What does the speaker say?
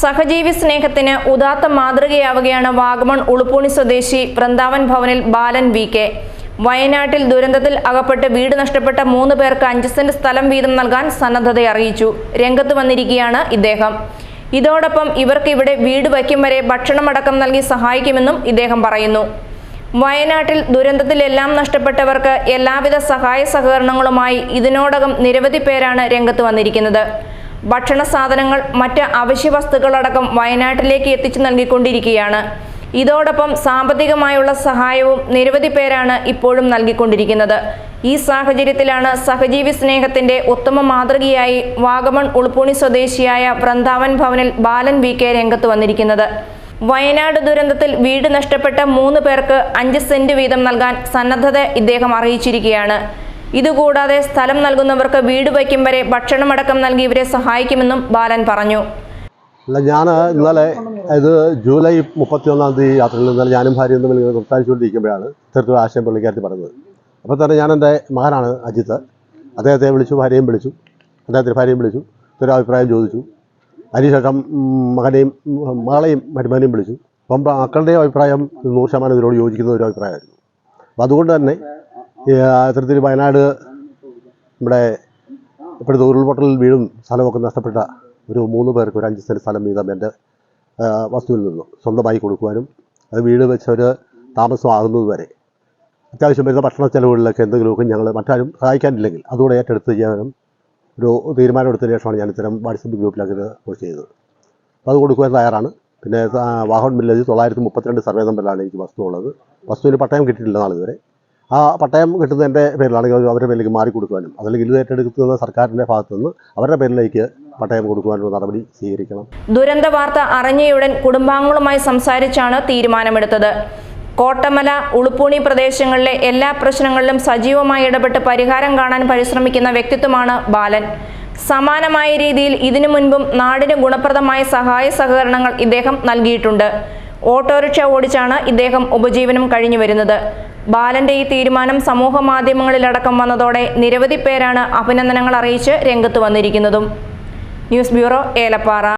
സഹജീവി സ്നേഹത്തിന് ഉദാത്ത മാതൃകയാവുകയാണ് വാഗമൺ ഉളുപ്പൂണി സ്വദേശി വൃന്ദാവൻ ഭവനിൽ ബാലൻ വി കെ. വയനാട്ടിൽ ദുരന്തത്തിൽ അകപ്പെട്ട് വീട് നഷ്ടപ്പെട്ട മൂന്ന് പേർക്ക് അഞ്ച് സെന്റ് സ്ഥലം വീതം നൽകാൻ സന്നദ്ധത അറിയിച്ചു. രംഗത്ത് വന്നിരിക്കുകയാണ് ഇദ്ദേഹം. ഇതോടൊപ്പം ഇവർക്ക് ഇവിടെ വീട് വയ്ക്കും വരെ ഭക്ഷണമടക്കം നൽകി സഹായിക്കുമെന്നും ഇദ്ദേഹം പറയുന്നു. വയനാട്ടിൽ ദുരന്തത്തിലെല്ലാം നഷ്ടപ്പെട്ടവർക്ക് എല്ലാവിധ സഹായ സഹകരണങ്ങളുമായി ഇതിനോടകം നിരവധി പേരാണ് രംഗത്ത് വന്നിരിക്കുന്നത്. ഭക്ഷണ സാധനങ്ങൾ മറ്റ് അവശ്യ വസ്തുക്കളടക്കം വയനാട്ടിലേക്ക് എത്തിച്ചു നൽകിക്കൊണ്ടിരിക്കുകയാണ്. ഇതോടൊപ്പം സാമ്പത്തികമായുള്ള സഹായവും നിരവധി പേരാണ് ഇപ്പോഴും നൽകിക്കൊണ്ടിരിക്കുന്നത്. ഈ സാഹചര്യത്തിലാണ് സഹജീവി സ്നേഹത്തിന്റെ ഉത്തമ മാതൃകയായി വാഗമൺ ഉളുപ്പൂണി സ്വദേശിയായ വൃന്ദാവൻ ഭവനിൽ ബാലൻ വി കെ രംഗത്ത് വന്നിരിക്കുന്നത്. വയനാട് ദുരന്തത്തിൽ വീട് നഷ്ടപ്പെട്ട മൂന്ന് പേർക്ക് അഞ്ച് സെന്റ് വീതം നൽകാൻ സന്നദ്ധത ഇദ്ദേഹം അറിയിച്ചിരിക്കുകയാണ്. ഇതുകൂടാതെ സ്ഥലം നൽകുന്നവർക്ക് വീട് വയ്ക്കും വരെ ഭക്ഷണമടക്കം നൽകി ഇവരെ സഹായിക്കുമെന്നും ബാലൻ പറഞ്ഞു. അല്ല ഞാൻ ഇന്നലെ ഇത് ജൂലൈ മുപ്പത്തിയൊന്നാം തീയതി യാത്രയിൽ ഇന്നലെ ഞാനും ഭാര്യയും തമ്മിൽ ഇങ്ങനെ സംസാരിച്ചുകൊണ്ടിരിക്കുമ്പോഴാണ് ഇത്തരത്തിൽ ആശയം പുള്ളിക്കാരത്തി പറഞ്ഞത്. അപ്പോൾ തന്നെ ഞാൻ എന്റെ മകനാണ് അജിത്ത്. അദ്ദേഹത്തെ വിളിച്ചു ഭാര്യയും വിളിച്ചു അദ്ദേഹത്തിന്റെ ഭാര്യയും വിളിച്ചു ഒരു അഭിപ്രായം ചോദിച്ചു. അതിനുശേഷം മകനെയും മകളെയും മരുമകനെയും വിളിച്ചു. അപ്പം മക്കളുടെയും അഭിപ്രായം നൂറ് ശതമാനം ഇതിനോട് യോജിക്കുന്ന ഒരു അഭിപ്രായമായിരുന്നു. അപ്പോൾ അതുകൊണ്ട് തന്നെ ആ, വയനാട് നമ്മുടെ ഇപ്പോഴത്തെ ഉരുൾപൊട്ടലിൽ വീഴും സ്ഥലമൊക്കെ നഷ്ടപ്പെട്ട ഒരു മൂന്ന് പേർക്ക് ഒരു അഞ്ച് സെന്റ് സ്ഥലം വീതം എന്റെ വസ്തുവിൽ നിന്നു സ്വന്തമായി കൊടുക്കുവാനും അത് വീട് വെച്ചവർ താമസമാകുന്നത് വരെ. അത്യാവശ്യം വരുന്ന ഭക്ഷണ ചെലവുകളിലൊക്കെ എന്തെങ്കിലുമൊക്കെ ഞങ്ങൾ മറ്റാരും സഹായിക്കാനില്ലെങ്കിൽ അതുകൂടെ ഏറ്റെടുത്ത് ചെയ്യാനും ഒരു തീരുമാനം എടുത്തതിന് ശേഷമാണ് ഞാൻ ഇത്തരം വാട്സപ്പ് ഗ്രൂപ്പിലൊക്കെ പോസ്റ്റ് ചെയ്തത്. അപ്പോൾ അത് കൊടുക്കുവാൻ തയ്യാറാണ്. പിന്നെ വാഹൻ വില്ലേജ് തൊള്ളായിരത്തി മുപ്പത്തിരണ്ട് സർവേ നമ്പറിലാണ് എനിക്ക് വസ്തു ഉള്ളത് വസ്തുവിന് പട്ടയം കിട്ടിയിട്ടില്ല നാളിതുവരെ. ആ പട്ടയം കിട്ടുന്നതിന്റെ പേരിലാണെങ്കിൽ അവരുടെ പേരിലേക്ക് മാറി കൊടുക്കുവാനും അതല്ലെങ്കിൽ ഇത് ഏറ്റെടുക്കുന്ന സർക്കാരിന്റെ ഭാഗത്തു നിന്ന് അവരുടെ പേരിലേക്ക് പട്ടയം കൊടുക്കുവാനുള്ള നടപടി സ്വീകരിക്കണം. ദുരന്ത വാർത്ത അറിഞ്ഞയുടൻ കുടുംബാംഗങ്ങളുമായി സംസാരിച്ചാണ് തീരുമാനമെടുത്തത്. കോട്ടമല ഉളുപ്പൂണി പ്രദേശങ്ങളിലെ എല്ലാ പ്രശ്നങ്ങളിലും സജീവമായി ഇടപെട്ട് പരിഹാരം കാണാൻ പരിശ്രമിക്കുന്ന വ്യക്തിത്വമാണ് ബാലൻ. സമാനമായ രീതിയിൽ ഇതിനു മുൻപും നാടിന് ഗുണപ്രദമായ സഹായ സഹകരണങ്ങൾ ഇദ്ദേഹം നൽകിയിട്ടുണ്ട്. ഓട്ടോറിക്ഷ ഓടിച്ചാണ് ഇദ്ദേഹം ഉപജീവനം കഴിഞ്ഞു വരുന്നത്. ബാലന്റെ ഈ തീരുമാനം സമൂഹ മാധ്യമങ്ങളിലടക്കം വന്നതോടെ നിരവധി പേരാണ് അഭിനന്ദനങ്ങൾ അറിയിച്ച് രംഗത്ത് വന്നിരിക്കുന്നതും. News bureau Elappara.